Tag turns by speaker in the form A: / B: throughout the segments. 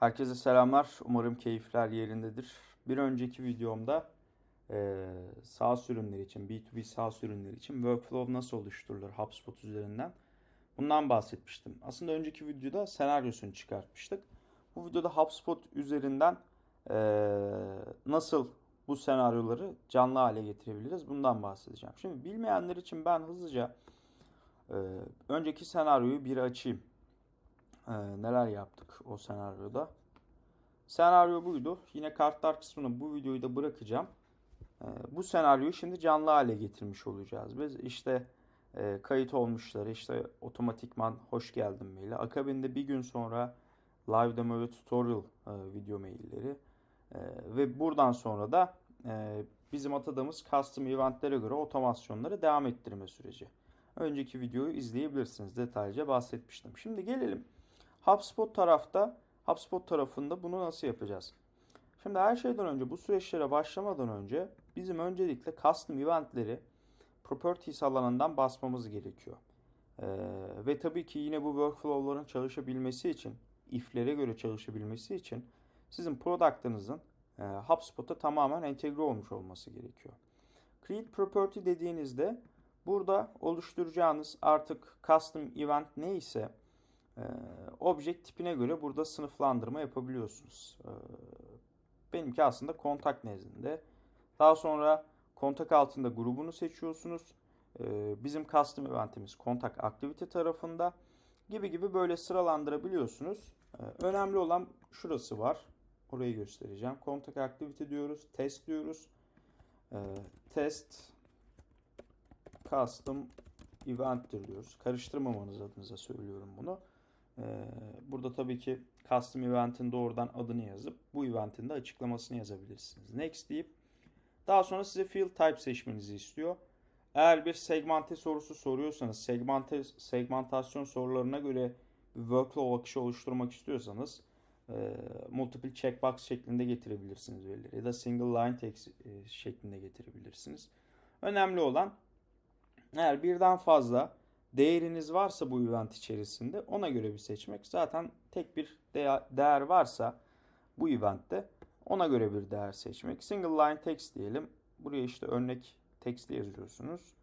A: Herkese selamlar. Umarım keyifler yerindedir. Bir önceki videomda eee SaaS ürünler için, B2B SaaS ürünler için workflow nasıl oluşturulur HubSpot üzerinden bundan bahsetmiştim. Aslında önceki videoda senaryosunu çıkartmıştık. Bu videoda HubSpot üzerinden eee, nasıl bu senaryoları canlı hale getirebiliriz bundan bahsedeceğim. Şimdi bilmeyenler için ben hızlıca eee, önceki senaryoyu bir açayım. Eee, neler yaptık o senaryoda? Senaryo buydu. Yine kartlar kısmına bu videoyu da bırakacağım. Ee, bu senaryoyu şimdi canlı hale getirmiş olacağız. Biz işte e, kayıt olmuşları işte otomatikman hoş geldin maili. Akabinde bir gün sonra live demo ve tutorial e, video mailleri. E, ve buradan sonra da e, bizim atadığımız custom eventlere göre otomasyonları devam ettirme süreci. Önceki videoyu izleyebilirsiniz. Detaylıca bahsetmiştim. Şimdi gelelim HubSpot tarafta HubSpot tarafında bunu nasıl yapacağız? Şimdi her şeyden önce bu süreçlere başlamadan önce bizim öncelikle custom eventleri properties alanından basmamız gerekiyor. Ee, ve tabii ki yine bu workflow'ların çalışabilmesi için, if'lere göre çalışabilmesi için sizin product'ınızın e, HubSpot'a tamamen entegre olmuş olması gerekiyor. Create property dediğinizde burada oluşturacağınız artık custom event neyse e, object tipine göre burada sınıflandırma yapabiliyorsunuz. E, benimki aslında kontak nezdinde. Daha sonra kontak altında grubunu seçiyorsunuz. E, bizim custom eventimiz kontak activity tarafında gibi gibi böyle sıralandırabiliyorsunuz. Önemli olan şurası var. Orayı göstereceğim. Kontak activity diyoruz. Test diyoruz. Test custom event'tir diyoruz. Karıştırmamanız adınıza söylüyorum bunu. Ee, Burada tabii ki custom event'in doğrudan adını yazıp bu event'in de açıklamasını yazabilirsiniz. Next deyip daha sonra size field type seçmenizi istiyor. Eğer bir segmente sorusu soruyorsanız, segmente, segmentasyon sorularına göre workflow akışı oluşturmak istiyorsanız e, multiple checkbox şeklinde getirebilirsiniz verileri ya da single line text e, şeklinde getirebilirsiniz. Önemli olan eğer birden fazla değeriniz varsa bu event içerisinde ona göre bir seçmek. Zaten tek bir değer, varsa bu eventte ona göre bir değer seçmek. Single line text diyelim. Buraya işte örnek text yazıyorsunuz.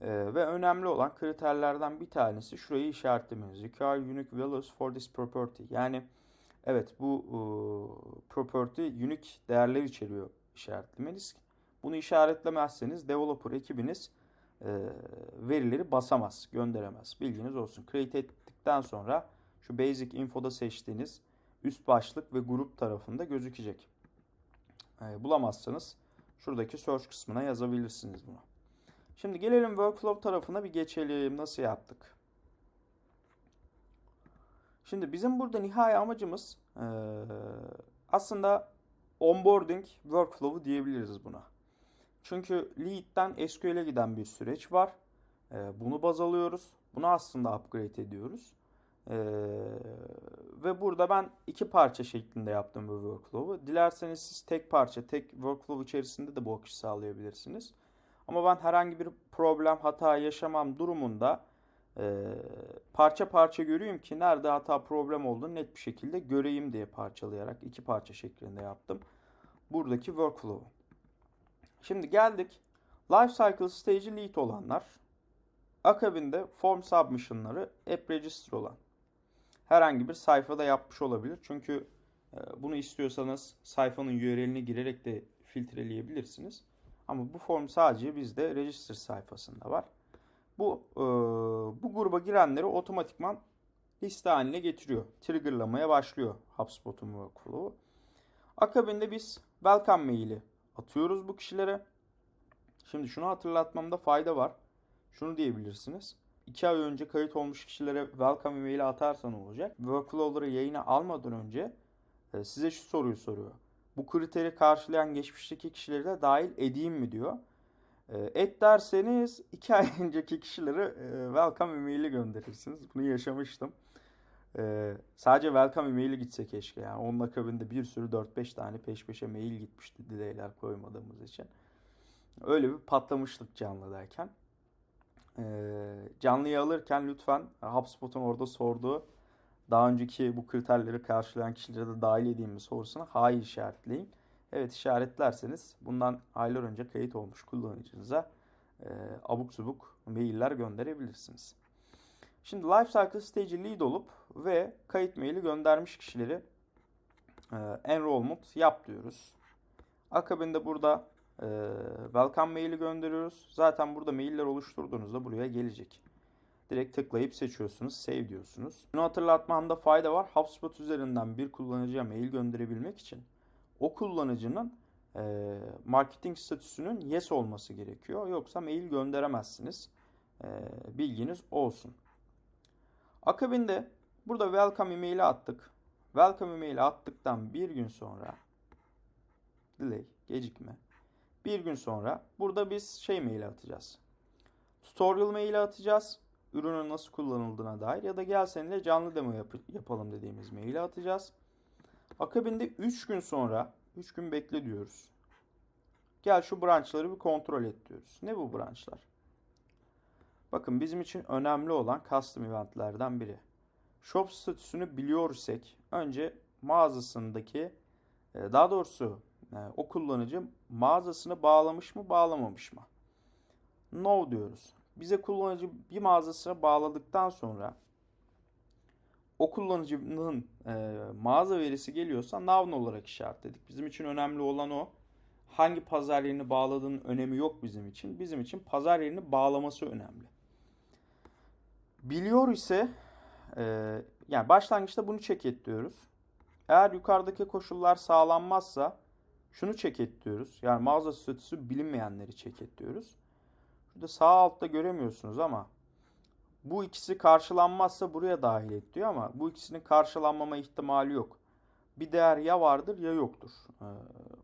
A: Ee, ve önemli olan kriterlerden bir tanesi şurayı işaretlemeniz. Require unique values for this property. Yani evet bu e, property unique değerler içeriyor işaretlemeniz. Bunu işaretlemezseniz developer ekibiniz verileri basamaz, gönderemez. Bilginiz olsun. Create ettikten sonra şu basic info'da seçtiğiniz üst başlık ve grup tarafında gözükecek. E, bulamazsanız şuradaki search kısmına yazabilirsiniz bunu. Şimdi gelelim workflow tarafına bir geçelim. Nasıl yaptık? Şimdi bizim burada nihai amacımız e, aslında onboarding workflow'u diyebiliriz buna. Çünkü lead'den SQL'e giden bir süreç var. Ee, bunu baz alıyoruz. Bunu aslında upgrade ediyoruz. Ee, ve burada ben iki parça şeklinde yaptım bu workflow'u. Dilerseniz siz tek parça, tek workflow içerisinde de bu akışı sağlayabilirsiniz. Ama ben herhangi bir problem, hata yaşamam durumunda e, parça parça göreyim ki nerede hata problem olduğunu net bir şekilde göreyim diye parçalayarak iki parça şeklinde yaptım. Buradaki workflow'u. Şimdi geldik. Lifecycle Stage'i lead olanlar. Akabinde form submission'ları app register olan. Herhangi bir sayfada yapmış olabilir. Çünkü e, bunu istiyorsanız sayfanın URL'ini girerek de filtreleyebilirsiniz. Ama bu form sadece bizde register sayfasında var. Bu e, bu gruba girenleri otomatikman liste haline getiriyor. Triggerlamaya başlıyor HubSpot'un workflow'u. Akabinde biz welcome maili atıyoruz bu kişilere. Şimdi şunu hatırlatmamda fayda var. Şunu diyebilirsiniz. 2 ay önce kayıt olmuş kişilere welcome emaili atarsan olacak. Workflow'ları yayına almadan önce e, size şu soruyu soruyor. Bu kriteri karşılayan geçmişteki kişileri de dahil edeyim mi diyor. E, et derseniz 2 ay önceki kişilere e, welcome emaili gönderirsiniz. Bunu yaşamıştım. Ee, sadece welcome emaili gitse keşke yani. Onun akabinde bir sürü 4-5 tane peş peşe mail gitmişti delay'ler koymadığımız için. Öyle bir patlamışlık canlıdayken. Ee, canlıyı alırken lütfen HubSpot'un orada sorduğu daha önceki bu kriterleri karşılayan kişilere de dahil edeyim mi sorusuna hayır işaretleyin. Evet işaretlerseniz bundan aylar önce kayıt olmuş kullanıcınıza e, abuk subuk mailler gönderebilirsiniz. Şimdi Lifecycle Stage'i lead olup ve kayıt maili göndermiş kişileri e, enrollment yap diyoruz. Akabinde burada e, welcome maili gönderiyoruz. Zaten burada mailler oluşturduğunuzda buraya gelecek. Direkt tıklayıp seçiyorsunuz. Save diyorsunuz. Bunu hatırlatmamda fayda var. HubSpot üzerinden bir kullanıcıya mail gönderebilmek için o kullanıcının e, marketing statüsünün yes olması gerekiyor. Yoksa mail gönderemezsiniz. E, bilginiz olsun. Akabinde burada welcome email'i attık. Welcome email'i attıktan bir gün sonra delay, gecikme. Bir gün sonra burada biz şey maili atacağız. Tutorial maili atacağız. Ürünün nasıl kullanıldığına dair ya da gel seninle canlı demo yap- yapalım dediğimiz maili atacağız. Akabinde 3 gün sonra 3 gün bekle diyoruz. Gel şu branchları bir kontrol et diyoruz. Ne bu branchlar? Bakın bizim için önemli olan custom eventlerden biri. Shop statüsünü biliyorsak önce mağazasındaki e, daha doğrusu e, o kullanıcı mağazasını bağlamış mı bağlamamış mı? No diyoruz. Bize kullanıcı bir mağazasına bağladıktan sonra o kullanıcının e, mağaza verisi geliyorsa noun olarak işaretledik. Bizim için önemli olan o. Hangi pazar yerini bağladığının önemi yok bizim için. Bizim için pazar yerini bağlaması önemli. Biliyor ise e, yani başlangıçta bunu check et diyoruz. Eğer yukarıdaki koşullar sağlanmazsa şunu check et diyoruz. Yani mağaza statüsü bilinmeyenleri check et diyoruz. Şurada sağ altta göremiyorsunuz ama bu ikisi karşılanmazsa buraya dahil et diyor ama bu ikisinin karşılanmama ihtimali yok. Bir değer ya vardır ya yoktur. Ee,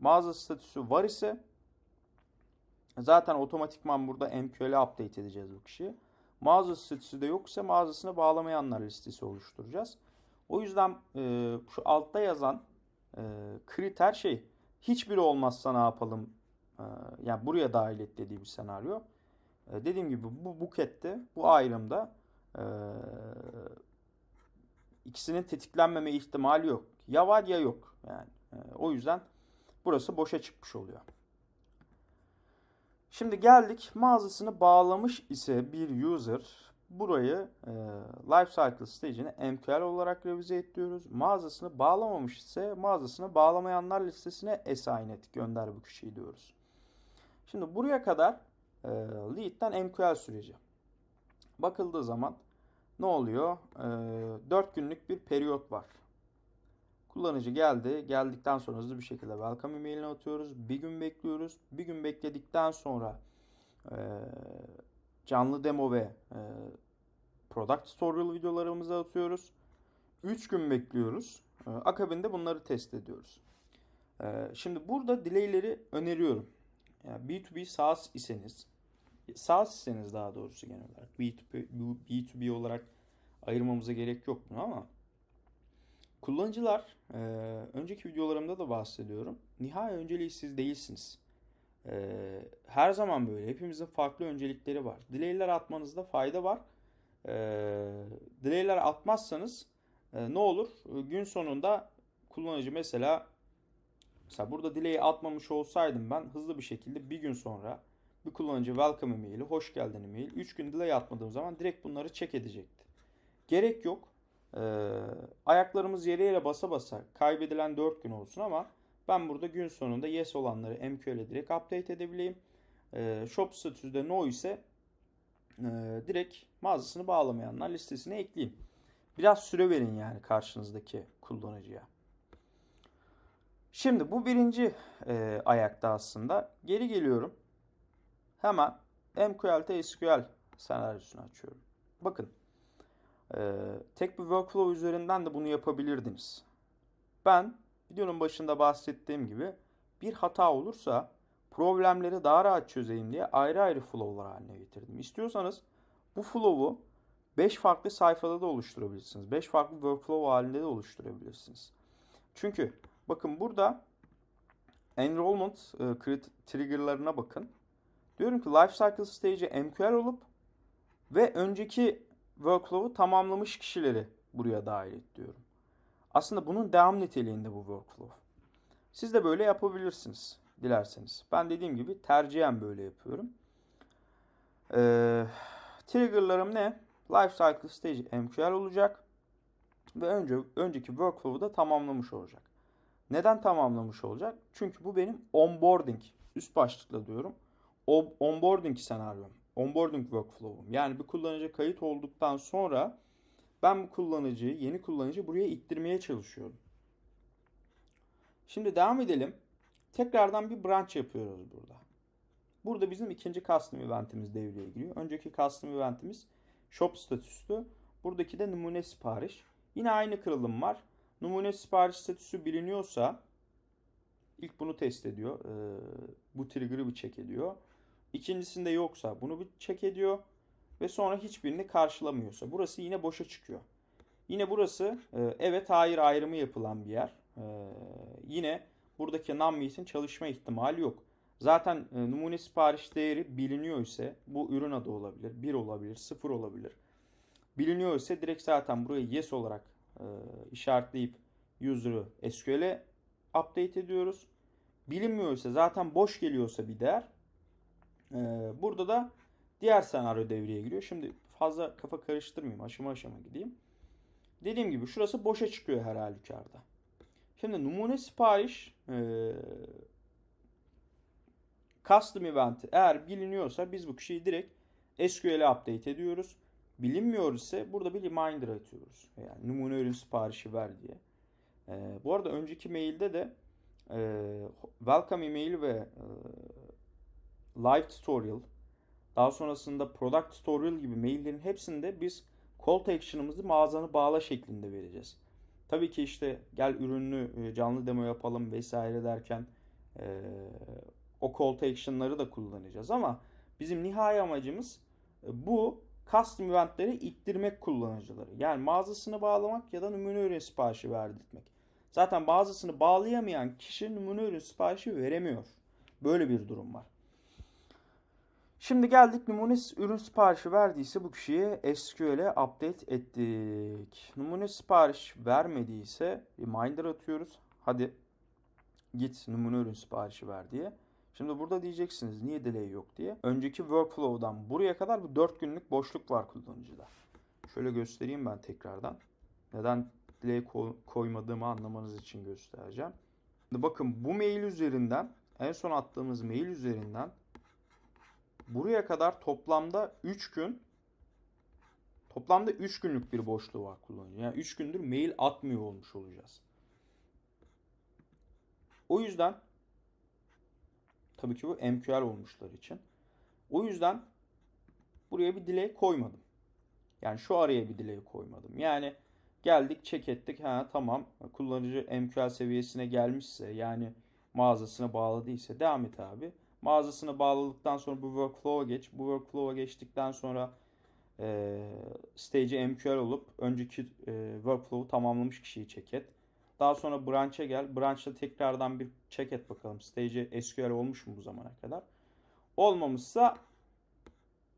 A: mağaza statüsü var ise zaten otomatikman burada MQL'e update edeceğiz bu kişiyi. Mağaza statüsü de yoksa mağazasına bağlamayanlar listesi oluşturacağız. O yüzden e, şu altta yazan e, kriter şey hiçbiri olmazsa ne yapalım? E, yani buraya dahil et dediği bir senaryo. E, dediğim gibi bu bukette, bu ayrımda e, ikisinin tetiklenmeme ihtimali yok. Ya var ya yok. Yani e, o yüzden burası boşa çıkmış oluyor. Şimdi geldik mağazasını bağlamış ise bir user burayı e, lifecycle stage'ine MQL olarak revize et diyoruz. Mağazasını bağlamamış ise mağazasını bağlamayanlar listesine assign et gönder bu kişiyi diyoruz. Şimdi buraya kadar e, lead'den MQL süreci. Bakıldığı zaman ne oluyor? E, 4 günlük bir periyot var. Kullanıcı geldi. Geldikten sonra hızlı bir şekilde welcome emailini atıyoruz. Bir gün bekliyoruz. Bir gün bekledikten sonra e, canlı demo ve e, product tutorial videolarımızı atıyoruz. 3 gün bekliyoruz. E, akabinde bunları test ediyoruz. E, şimdi burada delay'leri öneriyorum. Yani B2B SaaS iseniz, SaaS iseniz daha doğrusu genel olarak B2B, B2B olarak ayırmamıza gerek yok bunu ama kullanıcılar e, önceki videolarımda da bahsediyorum. Nihai önceliği siz değilsiniz. E, her zaman böyle. Hepimizin farklı öncelikleri var. Delay'ler atmanızda fayda var. E, delay'ler atmazsanız e, ne olur? Gün sonunda kullanıcı mesela Mesela burada delay'i atmamış olsaydım ben hızlı bir şekilde bir gün sonra bir kullanıcı welcome emaili, hoş geldin email, 3 gün delay atmadığım zaman direkt bunları check edecekti. Gerek yok. Ee, ayaklarımız yere yere basa basa kaybedilen 4 gün olsun ama ben burada gün sonunda yes olanları MQL'e direkt update edebileyim. Ee, shop statüsü no ise e, direkt mağazasını bağlamayanlar listesine ekleyeyim. Biraz süre verin yani karşınızdaki kullanıcıya. Şimdi bu birinci e, ayakta aslında. Geri geliyorum. Hemen MQL SQL senaryosunu açıyorum. Bakın. E, tek bir workflow üzerinden de bunu yapabilirdiniz. Ben videonun başında bahsettiğim gibi bir hata olursa problemleri daha rahat çözeyim diye ayrı ayrı flow'lar haline getirdim. İstiyorsanız bu flow'u 5 farklı sayfada da oluşturabilirsiniz. 5 farklı workflow halinde de oluşturabilirsiniz. Çünkü Bakın burada enrollment e, trigger'larına bakın. Diyorum ki lifecycle stage'e MQL olup ve önceki workflow'u tamamlamış kişileri buraya dahil et diyorum. Aslında bunun devam niteliğinde bu workflow. Siz de böyle yapabilirsiniz dilerseniz. Ben dediğim gibi tercihen böyle yapıyorum. Ee, trigger'larım ne? Lifecycle Stage MQL olacak. Ve önce önceki workflow'u da tamamlamış olacak. Neden tamamlamış olacak? Çünkü bu benim onboarding, üst başlıkla diyorum. O onboarding senaryom, onboarding workflow'um. Yani bir kullanıcı kayıt olduktan sonra ben bu kullanıcıyı, yeni kullanıcı buraya ittirmeye çalışıyorum. Şimdi devam edelim. Tekrardan bir branch yapıyoruz burada. Burada bizim ikinci custom eventimiz devreye giriyor. Önceki custom eventimiz shop statüsü. Buradaki de numune sipariş. Yine aynı kırılım var. Numune sipariş statüsü biliniyorsa ilk bunu test ediyor. Ee, bu trigger'ı bir check ediyor. İkincisinde yoksa bunu bir check ediyor. Ve sonra hiçbirini karşılamıyorsa. Burası yine boşa çıkıyor. Yine burası e, evet hayır ayrımı yapılan bir yer. Ee, yine buradaki non çalışma ihtimali yok. Zaten e, numune sipariş değeri biliniyor ise bu ürün adı olabilir, 1 olabilir, 0 olabilir. Biliniyor ise direkt zaten burayı yes olarak e, işaretleyip user'ı SQL'e update ediyoruz. Bilinmiyor ise zaten boş geliyorsa bir değer e, burada da diğer senaryo devreye giriyor. Şimdi fazla kafa karıştırmayayım. Aşama aşama gideyim. Dediğim gibi şurası boşa çıkıyor her halükarda. Şimdi numune sipariş e, custom event eğer biliniyorsa biz bu kişiyi direkt SQL'e update ediyoruz. Bilinmiyor ise burada bir reminder atıyoruz. Yani numune ürün siparişi ver diye. E, bu arada önceki mailde de e, welcome email ve e, live tutorial daha sonrasında product tutorial gibi maillerin hepsinde biz call to action'ımızı mağazanı bağla şeklinde vereceğiz. Tabii ki işte gel ürünü canlı demo yapalım vesaire derken e, o call to action'ları da kullanacağız ama bizim nihai amacımız e, bu custom eventleri ittirmek kullanıcıları. Yani mağazasını bağlamak ya da numune ürün siparişi verdirtmek. Zaten mağazasını bağlayamayan kişi numune ürün siparişi veremiyor. Böyle bir durum var. Şimdi geldik numune ürün siparişi verdiyse bu kişiye SQL'e update ettik. Numune sipariş vermediyse reminder atıyoruz. Hadi git numune ürün siparişi ver diye. Şimdi burada diyeceksiniz niye delay yok diye. Önceki workflow'dan buraya kadar bir 4 günlük boşluk var kullanıcıda. Şöyle göstereyim ben tekrardan. Neden delay koymadığımı anlamanız için göstereceğim. Şimdi bakın bu mail üzerinden en son attığımız mail üzerinden buraya kadar toplamda 3 gün toplamda 3 günlük bir boşluğu var kullanıcı. Yani 3 gündür mail atmıyor olmuş olacağız. O yüzden tabii ki bu MQL olmuşlar için. O yüzden buraya bir delay koymadım. Yani şu araya bir delay koymadım. Yani geldik check ettik. Ha tamam kullanıcı MQL seviyesine gelmişse yani mağazasına bağladıysa devam et abi. Mağazasını bağladıktan sonra bu workflow'a geç. Bu workflow'a geçtikten sonra e, stage'e MQL olup önceki e, workflow'u tamamlamış kişiyi check et. Daha sonra branch'e gel. Branch'ta tekrardan bir check et bakalım. Stage'e SQL olmuş mu bu zamana kadar? Olmamışsa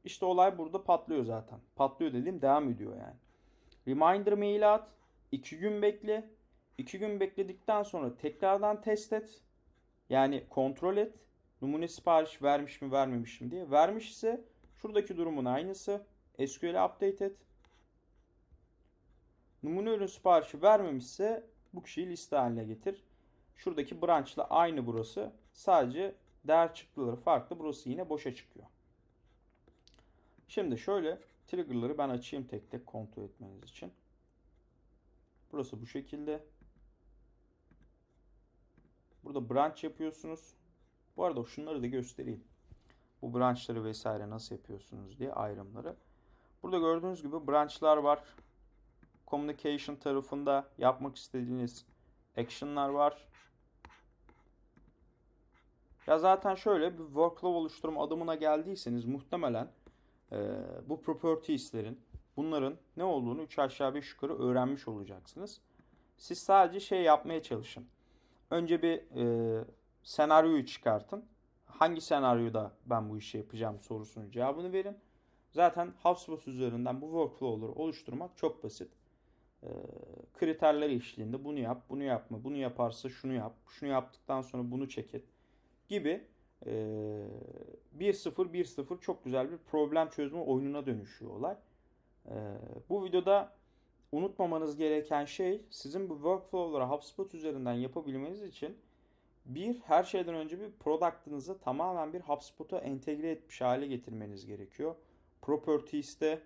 A: işte olay burada patlıyor zaten. Patlıyor dediğim devam ediyor yani. Reminder mail at. 2 gün bekle. 2 gün bekledikten sonra tekrardan test et. Yani kontrol et numune sipariş vermiş mi vermemiş mi diye. Vermiş ise şuradaki durumun aynısı. SQL'e update et. Numune ürün siparişi vermemişse bu kişiyi liste haline getir. Şuradaki branchla aynı burası. Sadece değer çıktıları farklı. Burası yine boşa çıkıyor. Şimdi şöyle trigger'ları ben açayım tek tek kontrol etmeniz için. Burası bu şekilde. Burada branch yapıyorsunuz. Bu arada şunları da göstereyim. Bu branchları vesaire nasıl yapıyorsunuz diye ayrımları. Burada gördüğünüz gibi branchlar var. Communication tarafında yapmak istediğiniz action'lar var. Ya zaten şöyle bir workflow oluşturma adımına geldiyseniz muhtemelen e, bu properties'lerin bunların ne olduğunu 3 aşağı 5 yukarı öğrenmiş olacaksınız. Siz sadece şey yapmaya çalışın. Önce bir e, senaryoyu çıkartın. Hangi senaryoda ben bu işi yapacağım sorusunun cevabını verin. Zaten HubSpot üzerinden bu workflow'ları oluşturmak çok basit. e, kriterler eşliğinde bunu yap, bunu yapma, bunu yaparsa şunu yap, şunu yaptıktan sonra bunu çek et gibi e, 1-0 1-0 çok güzel bir problem çözme oyununa dönüşüyor olay. E, bu videoda unutmamanız gereken şey sizin bu workflow'ları HubSpot üzerinden yapabilmeniz için bir her şeyden önce bir product'ınızı tamamen bir HubSpot'a entegre etmiş hale getirmeniz gerekiyor. Properties'te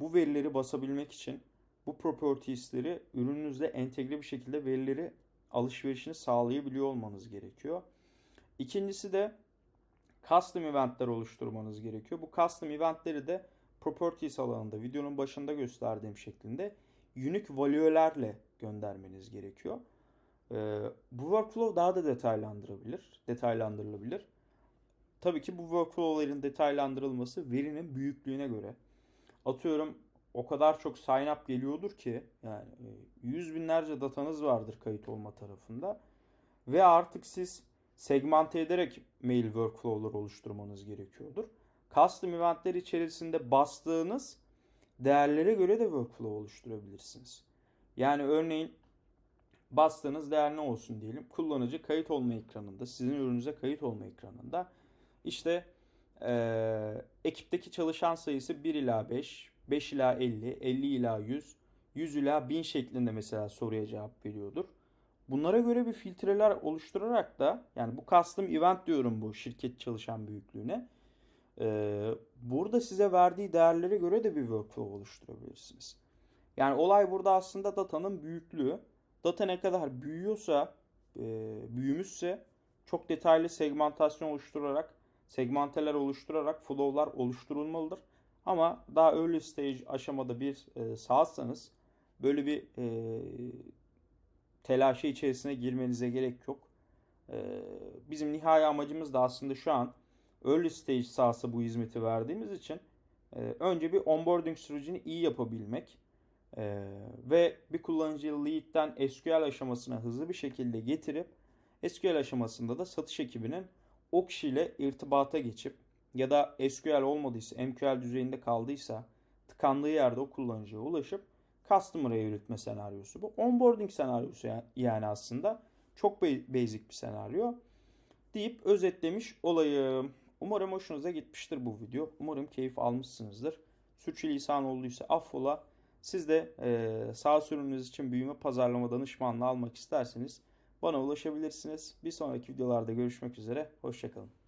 A: bu verileri basabilmek için bu properties'leri ürününüzde entegre bir şekilde verileri alışverişini sağlayabiliyor olmanız gerekiyor. İkincisi de custom eventler oluşturmanız gerekiyor. Bu custom eventleri de properties alanında videonun başında gösterdiğim şeklinde unique value'lerle göndermeniz gerekiyor. Ee, bu workflow daha da detaylandırabilir, detaylandırılabilir. Tabii ki bu workflow'ların detaylandırılması verinin büyüklüğüne göre. Atıyorum o kadar çok sign up geliyordur ki yani e, yüz binlerce datanız vardır kayıt olma tarafında ve artık siz segmente ederek mail workflow'ları oluşturmanız gerekiyordur. Custom eventler içerisinde bastığınız değerlere göre de workflow oluşturabilirsiniz. Yani örneğin bastığınız değer ne olsun diyelim. Kullanıcı kayıt olma ekranında, sizin ürününüze kayıt olma ekranında işte e, ekipteki çalışan sayısı 1 ila 5, 5 ila 50, 50 ila 100, 100 ila 1000 şeklinde mesela soruya cevap veriyordur. Bunlara göre bir filtreler oluşturarak da yani bu custom event diyorum bu şirket çalışan büyüklüğüne. Ee, burada size verdiği değerlere göre de bir workflow oluşturabilirsiniz. Yani olay burada aslında datanın büyüklüğü. Data ne kadar büyüyorsa, e, büyümüşse çok detaylı segmentasyon oluşturarak, segmenteler oluşturarak flow'lar oluşturulmalıdır. Ama daha early stage aşamada bir e, sağsanız böyle bir e, telaşe içerisine girmenize gerek yok. E, bizim nihai amacımız da aslında şu an early stage sahası bu hizmeti verdiğimiz için önce bir onboarding sürecini iyi yapabilmek e, ve bir kullanıcıyı lead'den SQL aşamasına hızlı bir şekilde getirip SQL aşamasında da satış ekibinin o kişiyle irtibata geçip ya da SQL olmadıysa MQL düzeyinde kaldıysa tıkandığı yerde o kullanıcıya ulaşıp customer'a yürütme senaryosu bu. Onboarding senaryosu yani aslında çok basic bir senaryo deyip özetlemiş olayım. Umarım hoşunuza gitmiştir bu video. Umarım keyif almışsınızdır. Sürçülisan olduysa affola. Siz de e, sağ ürününüz için büyüme pazarlama danışmanlığı almak isterseniz bana ulaşabilirsiniz. Bir sonraki videolarda görüşmek üzere. Hoşçakalın.